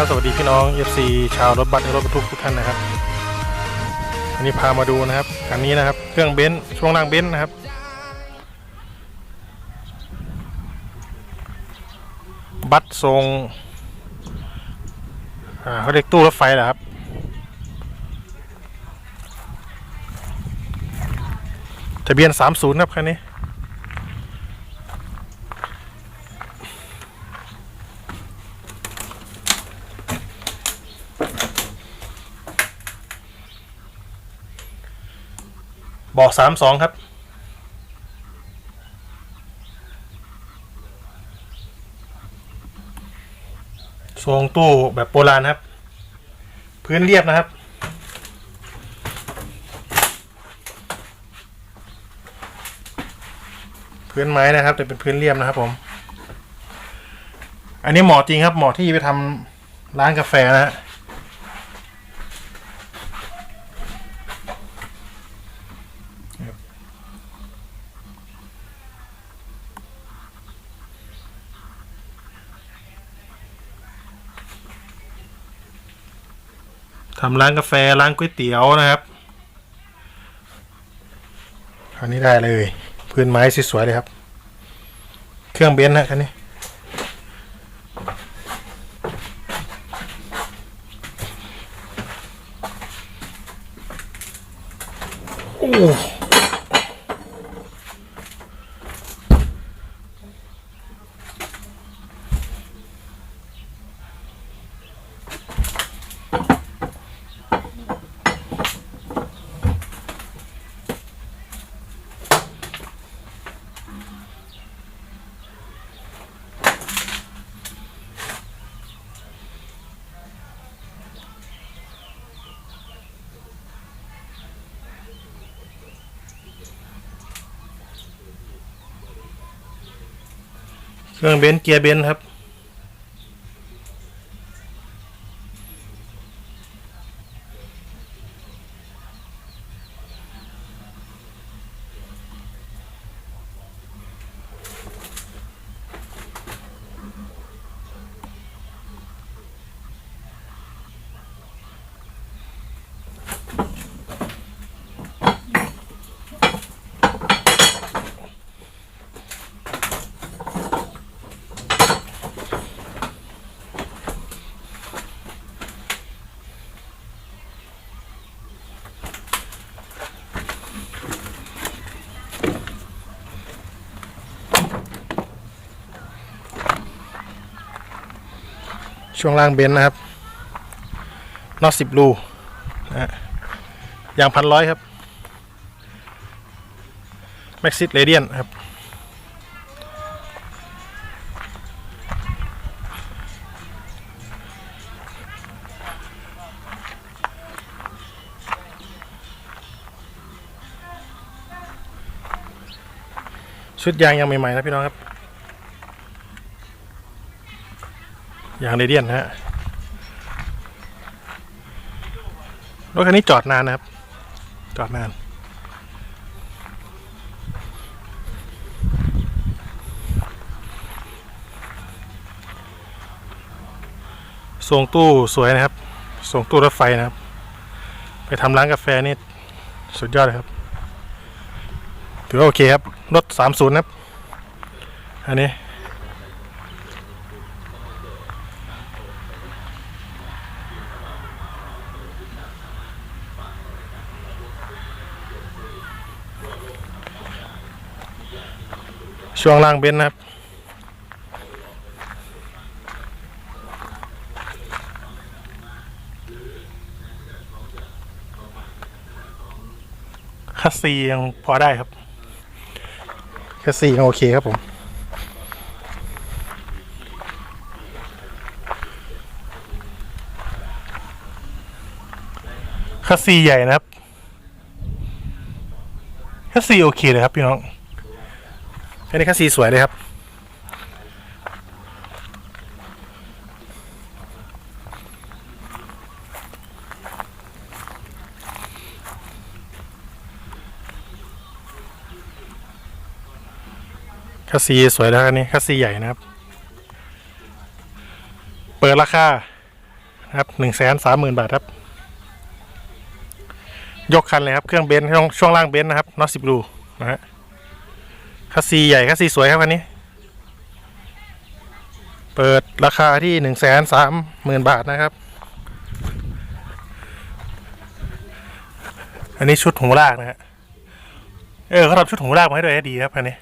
ครับสวัสดีพี่น้อง FC ชาวรถบัสและรถบรรทุกทุกท่านนะครับวันนี้พามาดูนะครับคันนี้นะครับ เครื่องเบนซ์ช่วงล่างเบนซ์นะครับ บัสทรงเขาเรียกตู้รถไฟเหรอครับทะเบียน 30 ครับคันนี้ บอกสามสองครับ ทรงตู้แบบโบราณครับ พื้นเรียบนะครับ พื้นไม้นะครับ แต่เป็นพื้นเรียบนะครับผม อันนี้เหมาะจริงครับเหมาะที่ไปทำร้านกาแฟนะฮะ ทำร้านกาแฟร้านก๋วยเตี๋ยวนะครับอันนี้ได้เลย พื้นไม้สวยๆเลยครับ เครื่องเบนซ์นะคันนี้โอ้ เครื่องเบนซ์เกียร์เบนซ์ครับ ช่วงล่างเบนซ์นะครับน็อตสิบรูนะฮะยางพันร้อยครับแม็กซิสเรเดียนครับ ชุดยางยังใหม่ ๆ นะพี่น้องครับ อย่างเรเดียนนะฮะรถคันนี้จอดนานนะครับ จอดนานทรงตู้สวยนะครับทรงตู้รถไฟนะครับ ไปทำร้านกาแฟนี่ สุดยอดเลยครับ ถือว่าโอเคครับ รถ 30ครับ อันนี้ ช่วงล่างเบนซ์นะครับ คัสซียังพอได้ครับ คัสซียังโอเคครับผมคัสซีใหญ่นะครับคัสซีโอเคเลยครับพี่น้อง อันนี้คัสซีสวยเลยครับ คัสซีสวยแล้วอันนี้คัสซีใหญ่นะครับ เปิดราคานะครับหนึ่งแสนสามหมื่นบาทครับ ยกคันเลยครับ เครื่องเบนซ์ช่วงช่วงล่างเบนซ์นะครับน็อตสิบรูนะฮะ คัสซีใหญ่คัสซีสวยครับอันนี้ เปิดราคาที่หนึ่งแสนสามหมื่นบาทนะครับ อันนี้ชุดหูลากนะฮะเออเขาทำชุดหูลากมาให้ด้วยดีครับอันนี้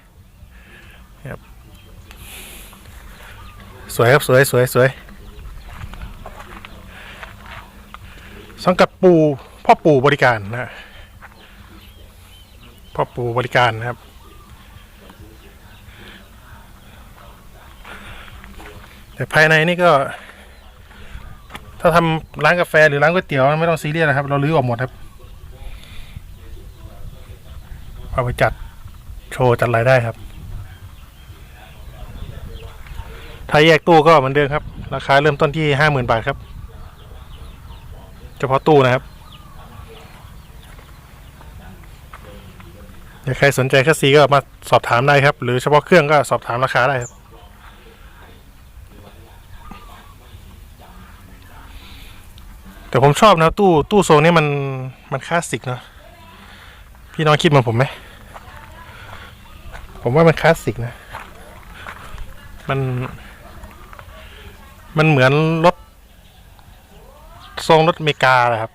สวยครับสวยสวยสวยสังกัดปูพ่อปู่บริการนะฮะพ่อปู่บริการนะครับ แต่ภายในนี่ก็ ถ้าทำร้านกาแฟหรือร้านก๋วยเตี๋ยวไม่ต้องซีเรียสนะครับ เราลื้อออกหมดครับ เอาไปจัดโชว์จัดรายได้ครับ ถ้าแยกตู้ก็เหมือนเดิมครับ ราคาเริ่มต้นที่ห้าหมื่นบาทครับ เฉพาะตู้นะครับถ้าใครสนใจคัสซีก็มาสอบถามได้ครับ หรือเฉพาะเครื่องก็สอบถามราคาได้ครับ แต่ผมชอบนะตู้ตู้ทรงนี้มันมันคลาสสิกเนาะพี่น้องคิดเหมือนผมไหมผมว่ามันคลาสสิกนะ มันมันเหมือนรถทรงรถเมกาแหละครับ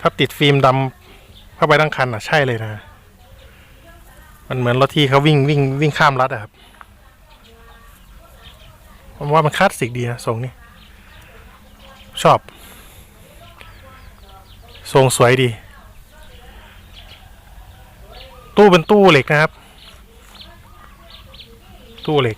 ถ้าติดฟิล์มดำเข้าไปทั้งคันอะใช่เลยนะ มันเหมือนรถที่เขาวิ่งวิ่งวิ่งข้ามรัฐอะครับผมว่ามันคลาสสิกดีนะทรงนี้ ชอบ ทรงสวยดี ตู้เป็นตู้เหล็กนะครับ ตู้เหล็ก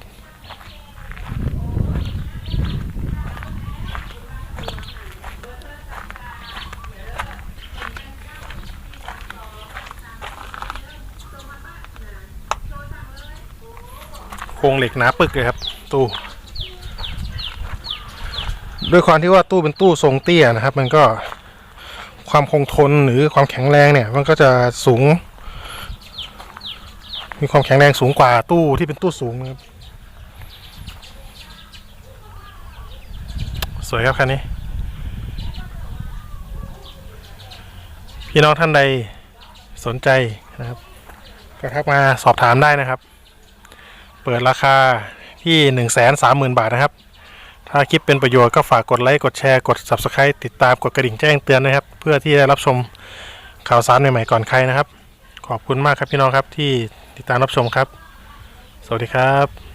โครงเหล็กหนาปึกเลยครับ ตู้ ด้วยความที่ว่าตู้เป็นตู้ทรงเตี้ยนะครับ มันก็ความคงทนหรือความแข็งแรงเนี่ย มันก็จะสูง มีความแข็งแรงสูงกว่าตู้ที่เป็นตู้สูงนะครับสวยครับคันนี้ พี่น้องท่านใดสนใจนะครับก็ทักมาสอบถามได้นะครับ เปิดราคาที่1นึ่งแสนสามหมื่นบาทนะครับ ถ้าคลิปเป็นประโยชน์ก็ฝากกดไลค์ กดแชร์ กด Subscribe ติดตาม กดกระดิ่งแจ้งเตือนนะครับ เพื่อที่จะรับชมข่าวสารใหม่ๆก่อนใครนะครับ ขอบคุณมากครับพี่น้องครับที่ติดตามรับชมครับ สวัสดีครับ